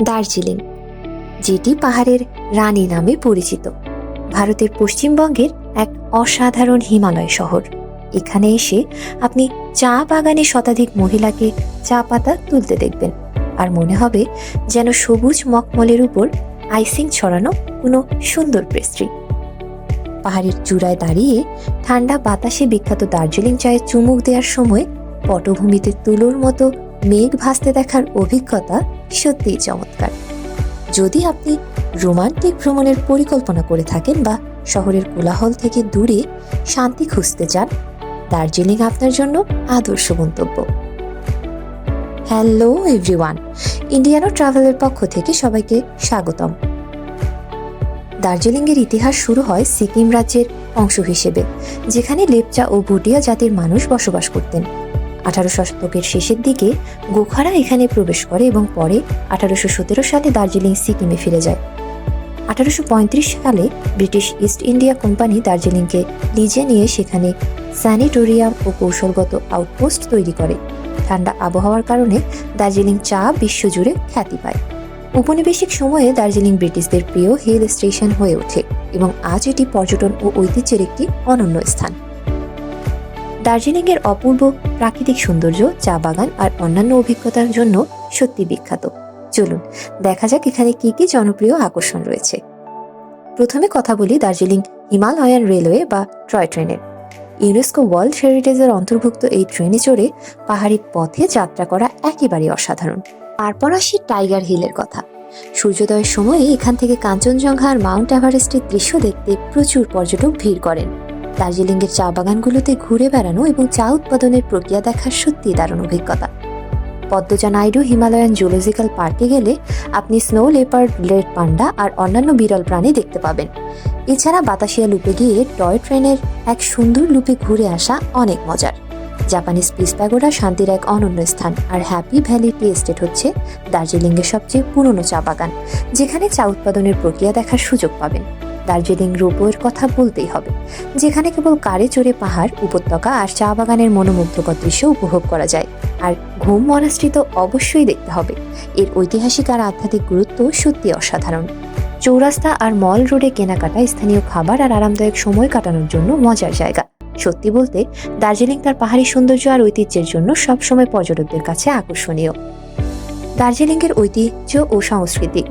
দার্জিলিং, যেটি পাহাড়ের রানী নামে পরিচিত। ভারতের পশ্চিমবঙ্গের এক অসাধারণ হিমালয় শহর। এখানে এসে আপনি চা বাগানে শতাধিক মহিলাকে চা পাতা তুলতে দেখবেন। আর মনে হবে যেন সবুজ মকমলের উপর আইসিং ছড়ানো কোনো সুন্দর পেস্ট্রি। পাহাড়ের চূড়ায় দাঁড়িয়ে ঠান্ডা বাতাসে বিখ্যাত দার্জিলিং চায়ে চুমুক দেওয়ার সময় পটভূমিতে তুলোর মতো মেঘ ভাসতে দেখার অভিজ্ঞতা সত্যিই চমৎকার। যদি আপনি রোমান্টিক ভ্রমণের পরিকল্পনা করে থাকেন বা শহরের কোলাহল থেকে দূরে শান্তি খুঁজতে চান, দার্জিলিং আপনার জন্য আদর্শ গন্তব্য। হ্যালো এভরিওয়ান, ইন্ডিয়ানো ট্রাভেলের পক্ষ থেকে সবাইকে স্বাগতম। দার্জিলিংয়ের ইতিহাস শুরু হয় সিকিম রাজ্যের অংশ হিসেবে, যেখানে লেপচা ও ভুটিয়া জাতির মানুষ বসবাস করতেন। আঠারোশো শতকের শেষের দিকে গোখারা এখানে প্রবেশ করে এবং পরে আঠারোশো সতেরো সালে দার্জিলিং সিকিমে ফিরে যায়। আঠারোশো পঁয়ত্রিশ সালে ব্রিটিশ ইস্ট ইন্ডিয়া কোম্পানি দার্জিলিংকে লিজে নিয়ে সেখানে স্যানিটোরিয়াম ও কৌশলগত আউটপোস্ট তৈরি করে। ঠান্ডা আবহাওয়ার কারণে দার্জিলিং চা বিশ্বজুড়ে খ্যাতি পায়। উপনিবেশিক সময়ে দার্জিলিং ব্রিটিশদের প্রিয় হিল স্টেশন হয়ে ওঠে এবং আজ এটি পর্যটন ও ঐতিহ্যের একটি অনন্য স্থান। দার্জিলিংয়ের অপূর্ব প্রাকৃতিক সৌন্দর্য, চা বাগান আর অন্যান্য অভিজ্ঞতার জন্য সত্যি বিখ্যাত। চলুন, দেখা যাক এখানে কি কি জনপ্রিয় আকর্ষণ রয়েছে। প্রথমে কথা বলি দার্জিলিং হিমালয়ান রেলওয়ে বা টয় ট্রেনের। ইউনেস্কো ওয়ার্ল্ড হেরিটেজের অন্তর্ভুক্ত এই ট্রেনে চড়ে পাহাড়ি পথে যাত্রা করা একেবারেই অসাধারণ। তারপর আসি টাইগার হিলের কথা। সূর্যোদয়ের সময়ে এখান থেকে কাঞ্চনজঙ্ঘা আর মাউন্ট এভারেস্টের দৃশ্য দেখতে প্রচুর পর্যটক ভিড় করেন। দার্জিলিংয়ের চা বাগানগুলোতে ঘুরে বেড়ানো এবং চা উৎপাদনের প্রক্রিয়া দেখার সত্যি দারুণ অভিজ্ঞতা। পদ্মজা নাইডু হিমালয়ান জুলজিক্যাল পার্কে গেলে আপনি স্নো লেপার্ড, রেড পান্ডা আর অন্যান্য বিরল প্রাণী দেখতে পাবেন। এছাড়া বাতাসিয়া লুপে গিয়ে টয় ট্রেনের এক সুন্দর লুপে ঘুরে আসা অনেক মজার। জাপানিজ পিস শান্তির এক অনন্য স্থান আর হ্যাপি ভ্যালি টি এস্টেট হচ্ছে দার্জিলিংয়ের সবচেয়ে পুরনো চা বাগান, যেখানে চা উৎপাদনের প্রক্রিয়া দেখার সুযোগ পাবেন। দার্জিলিং রোপওয়ের কথা বলতেই হবে, যেখানে কেবল কারে চড়ে পাহাড়, উপত্যকা আর চা বাগানের মনোমুগ্ধকর দৃশ্য উপভোগ করা যায়। আর ঘুম মনাস্ট্রি তো অবশ্যই দেখতে হবে। এর ঐতিহাসিক আর আধ্যাত্মিক গুরুত্ব সত্যি অসাধারণ। চৌরাস্তা আর মল রোডে কেনাকাটা, স্থানীয় খাবার আর আরামদায়ক সময় কাটানোর জন্য মজার জায়গা। সত্যি বলতে, দার্জিলিং তার পাহাড়ি সৌন্দর্য আর ঐতিহ্যের জন্য সবসময় পর্যটকদের কাছে আকর্ষণীয়। দার্জিলিংয়ের ঐতিহ্য ও সংস্কৃতি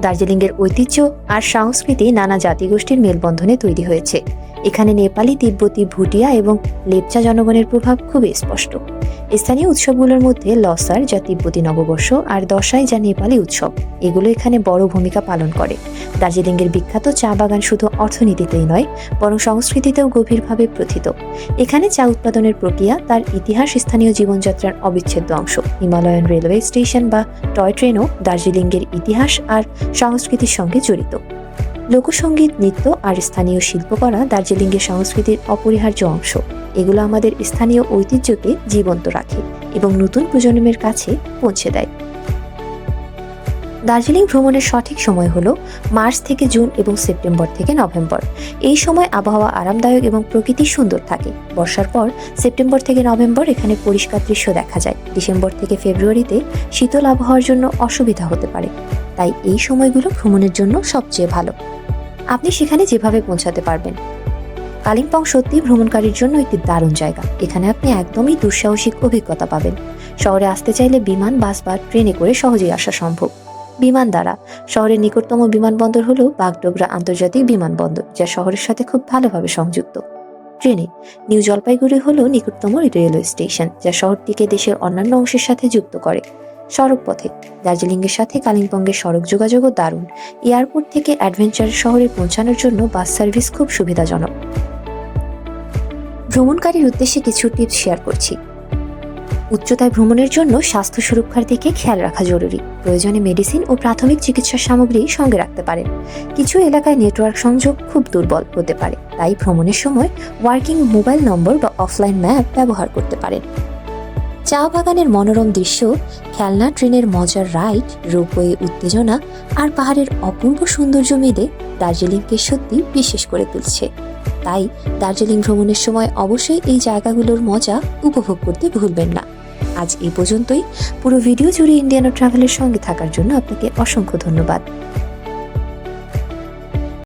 দার্জিলিংয়ের ঐতিহ্য আর সংস্কৃতি নানা জাতিগোষ্ঠীর মেলবন্ধনে তৈরি হয়েছে। এখানে নেপালি, তিব্বতী, ভুটিয়া এবং লেপচা জনগণের প্রভাব খুবই স্পষ্ট। স্থানীয় উৎসবগুলোর মধ্যে লসার যা তিব্বতী নববর্ষ আর দশাই যা নেপালি উৎসব, এগুলো এখানে বড় ভূমিকা পালন করে। দার্জিলিংয়ের বিখ্যাত চা বাগান শুধু অর্থনীতিতেই নয়, বরং সংস্কৃতিতেও গভীরভাবে প্রথিত। এখানে চা উৎপাদনের প্রক্রিয়া তার ইতিহাস স্থানীয় জীবনযাত্রার অবিচ্ছেদ্য অংশ। হিমালয়ান রেলওয়ে স্টেশন বা টয় ট্রেনও দার্জিলিংয়ের ইতিহাস আর সংস্কৃতির সঙ্গে জড়িত। লোকসঙ্গীত নৃত্য আর স্থানীয় শিল্পকলা দার্জিলিংয়ের সংস্কৃতির অপরিহার্য অংশ। এগুলো আমাদের স্থানীয় ঐতিহ্যকে জীবন্ত রাখে এবং নতুন প্রজন্মের কাছে পৌঁছে দেয়। দার্জিলিং ভ্রমণের সঠিক সময় হলো মার্চ থেকে জুন এবং সেপ্টেম্বর থেকে নভেম্বর। এই সময় আবহাওয়া আরামদায়ক এবং প্রকৃতি সুন্দর থাকে। বর্ষার পর সেপ্টেম্বর থেকে নভেম্বর এখানে পরিষ্কার দৃশ্য দেখা যায়। ডিসেম্বর থেকে ফেব্রুয়ারিতে শীতল আবহাওয়ার জন্য অসুবিধা হতে পারে। তাই এই সময়গুলো ভ্রমণের জন্য সবচেয়ে ভালো। আপনি সেখানে যেভাবে পৌঁছাতে পারবেন। কালিম্পং সত্যি ভ্রমণকারীর জন্য একটি দারুণ জায়গা। এখানে আপনি একদমই দুঃসাহসিক অভিজ্ঞতা পাবেন। শহরে আসতে চাইলে বিমান, বাস বা ট্রেনে করে সহজেই আসা সম্ভব। বিমান দ্বারা, শহরের নিকটতম বিমানবন্দর হল বাগডোগরা আন্তর্জাতিক বিমানবন্দর, যা শহরের সাথে খুব ভালোভাবে সংযুক্ত। ট্রেনে, নিউ জলপাইগুড়ি হল নিকটতম রেলওয়ে স্টেশন, যা শহরটিকে দেশের অন্যান্য অংশের সাথে যুক্ত করে। সড়ক পথে দার্জিলিংয়ের সাথে কালিম্পংয়ের সড়ক যোগাযোগও দারুণ। এয়ারপোর্ট থেকে অ্যাডভেঞ্চার শহরে পৌঁছানোর জন্য বাস সার্ভিস খুব সুবিধাজনক। ভ্রমণকারীর উদ্দেশ্যে কিছু টিপস শেয়ার করছি। উচ্চতায় ভ্রমণের জন্য স্বাস্থ্য সুরক্ষার দিকে খেয়াল রাখা জরুরি। প্রয়োজনে মেডিসিন ও প্রাথমিক চিকিৎসা সামগ্রী সঙ্গে রাখতে পারেন। কিছু এলাকায় নেটওয়ার্ক সংযোগ খুব দুর্বল হতে পারে। তাই ভ্রমণের সময় ওয়ার্কিং মোবাইল নম্বর বা অফলাইন ম্যাপ ব্যবহার করতে পারেন। চা বাগানের মনোরম দৃশ্য, খেলনা, ট্রেনের মজার রাইড, রোপওয়ে উত্তেজনা আর পাহাড়ের অপূর্ব সৌন্দর্য মিলে দার্জিলিংকে সত্যি বিশেষ করে তুলছে। তাই দার্জিলিং ভ্রমণের সময় অবশ্যই এই জায়গাগুলোর মজা উপভোগ করতে ভুলবেন না। আজ এই পর্যন্তই। পুরো ভিডিও জুড়ে ইন্ডিয়ানো ট্রাভেলের সঙ্গে থাকার জন্য আপনাকে অসংখ্য ধন্যবাদ।